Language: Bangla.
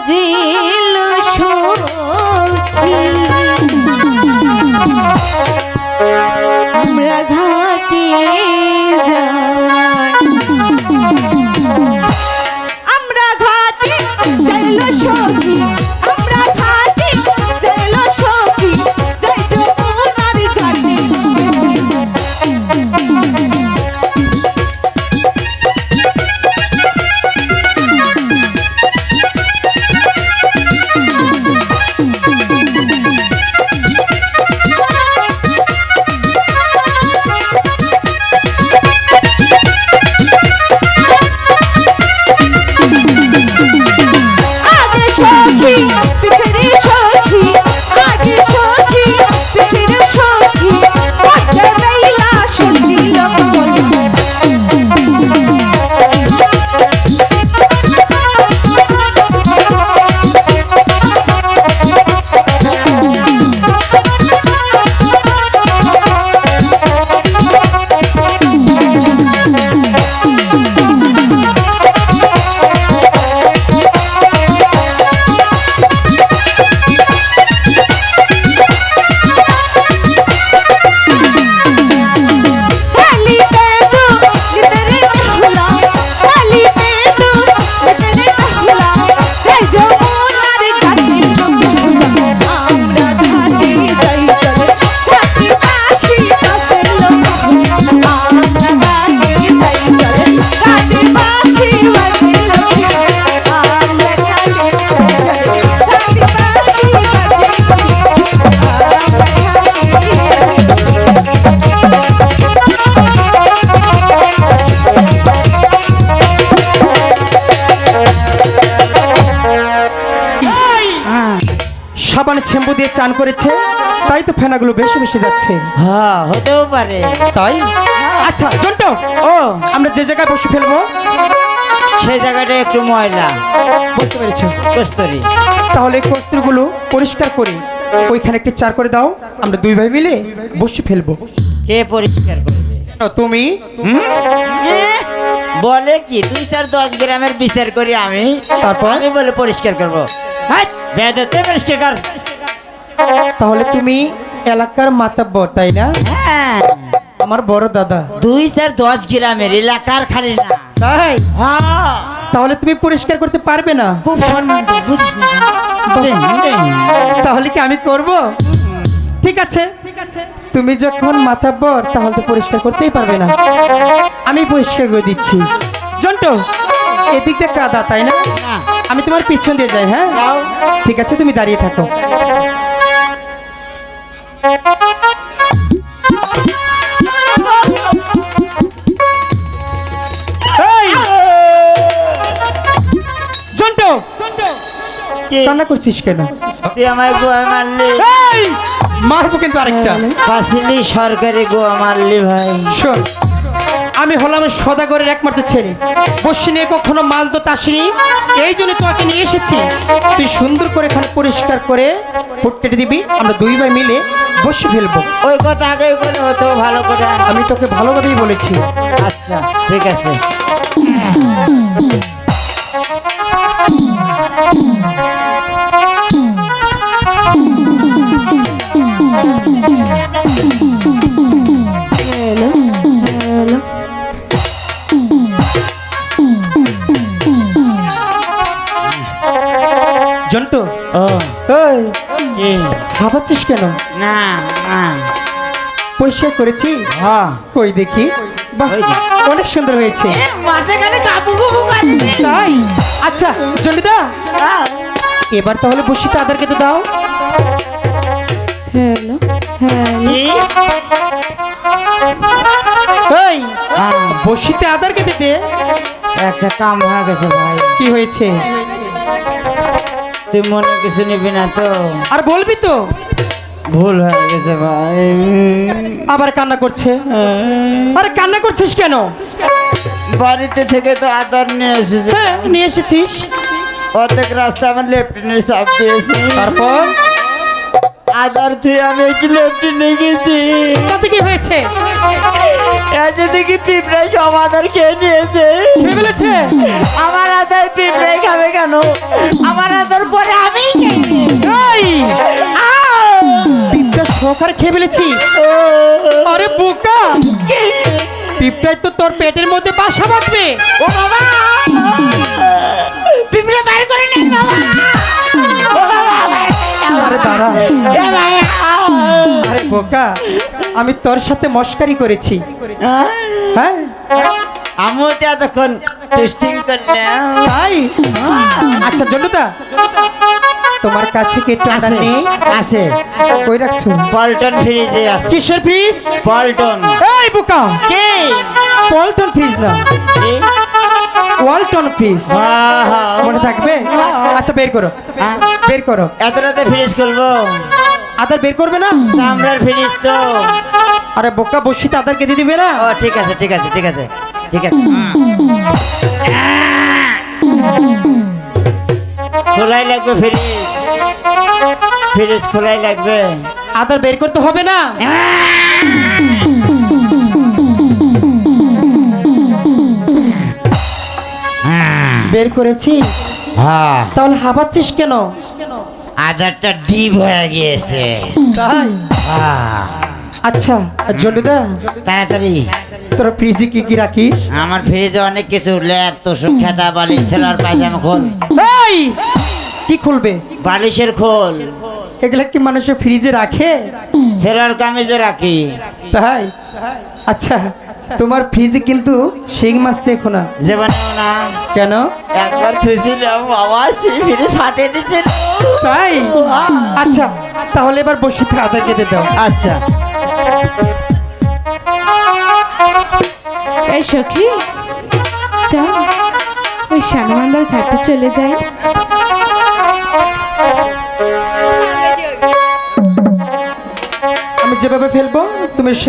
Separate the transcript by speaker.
Speaker 1: বাজে
Speaker 2: সাবান শ্যাম্পু দিয়ে চান করেছে। তাই তো ফেনাগুলো বেশি বেশি যাচ্ছে।
Speaker 3: হ্যাঁ হতেও পারে।
Speaker 2: তাই? আচ্ছা জন্টু
Speaker 3: ও।
Speaker 2: আমরা যে জায়গায় বসে ফেলব।
Speaker 3: সেই জায়গাটা একটু ময়লা।
Speaker 2: বুঝতে পেরেছ?
Speaker 3: কস্তুরি।
Speaker 2: তাহলে কস্তুরগুলো পরিষ্কার করে ওইখানে একটি চার করে দাও। আমরা দুই ভাই মিলে বসে ফেলব।
Speaker 3: কে পরিষ্কার করবে?
Speaker 2: তুমি?
Speaker 3: বলে কি দুই চার দশ গ্রামের বিচার করি আমি।
Speaker 2: তারপর?
Speaker 3: আমি বলে পরিষ্কার করব।
Speaker 2: তাহলে তুমি এলাকার মাতাব্বর তাই না?
Speaker 3: হ্যাঁ।
Speaker 2: আমার বড় দাদা।
Speaker 3: দুই চার দশ গ্রামের এলাকার খালি না।
Speaker 2: তাই?
Speaker 3: হ্যাঁ।
Speaker 2: তাহলে তুমি পরিষ্কার করতে পারবে না?
Speaker 3: খুব সম্মান।
Speaker 2: তাহলে কি আমি করব? ঠিক আছে। তুমি যখন মাথাব্বর তাহলে তো পরিষ্কার করতেই পারবে না। আমি পরিষ্কার করে দিচ্ছি। জন্টু এদিক কাদা তাই না, আমি তোমার পিছন দিয়ে যাই হ্যাঁ। ঠিক আছে তুমি দাঁড়িয়ে থাকো? কান্না করছিস কেন?
Speaker 3: তুই আমায় গোয়া মারলি!
Speaker 2: মারবো কিন্তু আরেকটা।
Speaker 3: পাশিলি সরকারি গোয়া মারলি ভাই।
Speaker 2: শোন আমি হলাম সদাগরের একমাত্র ছেলে। বসে নিয়ে কখনো মাছ ধরতে আসিনি। এই জন্য তোকে নিয়ে এসেছি। তুই সুন্দর করে এখানে পরিষ্কার করে ফুট কেটে দিবি। আমরা দুই ভাই মিলে বসে ফেলব।
Speaker 3: ওই কথা আগে করে হতো ভালো করে।
Speaker 2: আমি তোকে ভালোভাবেই বলেছি।
Speaker 3: আচ্ছা ঠিক আছে।
Speaker 1: হ্যালো
Speaker 2: জন্টু?
Speaker 3: ও। কি?
Speaker 2: কেন?
Speaker 3: না না।
Speaker 2: পরিষ্কার করেছি?
Speaker 3: হ্যাঁ।
Speaker 2: কই দেখি? বাহ অনেক সুন্দর হয়েছে।
Speaker 3: মাঝে কাবু করে
Speaker 2: তাই? আচ্ছা জন্টুদা। এবার তাহলে বসিতে আদারকে তো দাও।
Speaker 1: Hello hello.
Speaker 3: কি?
Speaker 2: এই
Speaker 3: হ্যাঁ,
Speaker 2: বসিতে আদারকে দিতে
Speaker 3: একটা কাম হয়ে গেছে ভাই।
Speaker 2: কি হয়েছে?
Speaker 3: তুই মনে কিছু নিবি না তো।
Speaker 2: আর বলবি তো?
Speaker 3: ভুল হয়ে গেছে ভাই।
Speaker 2: আবার কান্না করছে? আরে কান্না করছিস কেন?
Speaker 3: বাড়িতে থেকে তো আদার নিয়ে এসেছে।
Speaker 2: হ্যাঁ নিয়ে এসেছিস।
Speaker 3: অর্ধেক রাস্তা আমার লেফটেনের চাপ দিয়েছি।
Speaker 2: তারপর?
Speaker 3: আদার থেকে আমি একটু লোকটি নিয়েছি।
Speaker 2: তাতে কি হয়েছে
Speaker 3: দেখি খেয়ে
Speaker 2: বলেছে
Speaker 3: আমার আদার কেন? আমার আদার
Speaker 2: আমি খেয়ে আরে পিঁপড়ায় তো তোর পেটের মধ্যে বাসা বাঁধবে।
Speaker 3: ও
Speaker 2: আরে দাঁড়া। আরে বোকা আমি তোর সাথে মস্কারি করেছি।
Speaker 3: হ্যাঁ?
Speaker 2: হ্যাঁ?
Speaker 3: আমিও তো এতক্ষণ টেস্টিং করলাম।
Speaker 2: তাই? আচ্ছা জন্ডুদা তোমার কাছে কি
Speaker 3: আছে
Speaker 2: নেই?
Speaker 3: আছে।
Speaker 2: কই রাখছো?
Speaker 3: পল্টন ফ্রিজে আছে।
Speaker 2: কিসের ফ্রিজ?
Speaker 3: পল্টন।
Speaker 2: এই বোকা!
Speaker 3: কে?
Speaker 2: পল্টন ফ্রিজ না? ওয়ালটন ফ্রিজ
Speaker 3: হ্যাঁ, হ্যাঁ।
Speaker 2: মনে থাকবে? আচ্ছা বের করো।
Speaker 3: হ্যাঁ?
Speaker 2: বের করো।
Speaker 3: এত রাতে ফ্রিজ খুলবো
Speaker 2: আদার বের করবে না?
Speaker 3: চামড়ার ফ্রিজ তো।
Speaker 2: আরে বোকা বসিতে আদারকে দিয়ে দিবে না?
Speaker 3: ও ঠিক আছে ঠিক আছে ঠিক আছে ঠিক আছে। খোলাই লাগবে ফ্রিজ ফ্রিজ খোলাই লাগবে।
Speaker 2: আদার বের করতে হবে না? বের করেছি।
Speaker 3: হ্যাঁ।
Speaker 2: তাহলে হাঁপাচ্ছিস কেন?
Speaker 3: আধারটা ডিপ হয়ে গিয়েছে।
Speaker 2: তাই?
Speaker 3: হ্যাঁ।
Speaker 2: আচ্ছা জন্ডুদা
Speaker 3: তাড়াতাড়ি।
Speaker 2: তোর ফ্রিজে কি কি রাখিস?
Speaker 3: আমার ফ্রিজে অনেক কিছু ল্যাপ তোষক খেতা বালিশ সেলার পায়জামা খোল।
Speaker 2: এই! কি খুলবে?
Speaker 3: বালিশের খোল।
Speaker 2: এগুলা কি মানুষের ফ্রিজে রাখে?
Speaker 3: সেলার কামিজে রাখি।
Speaker 2: তাই? আচ্ছা। তোমার ফ্রিজে কিন্তু শিং মাছ রেখো না।
Speaker 3: যেমনও না।
Speaker 2: কেন?
Speaker 3: একবার খুঁজছিলাম বাবা সেই ফ্রিজ ফাটিয়ে দিচ্ছে
Speaker 2: তাই? আচ্ছা তাহলে এবার বসে থেকে আদার কেটে দাও।
Speaker 3: আচ্ছা।
Speaker 1: এই সখি চল ওই সানমান্দার ঘাটে চলে যাই।
Speaker 2: আমি যেভাবে ফেলব তুমি সেভাবে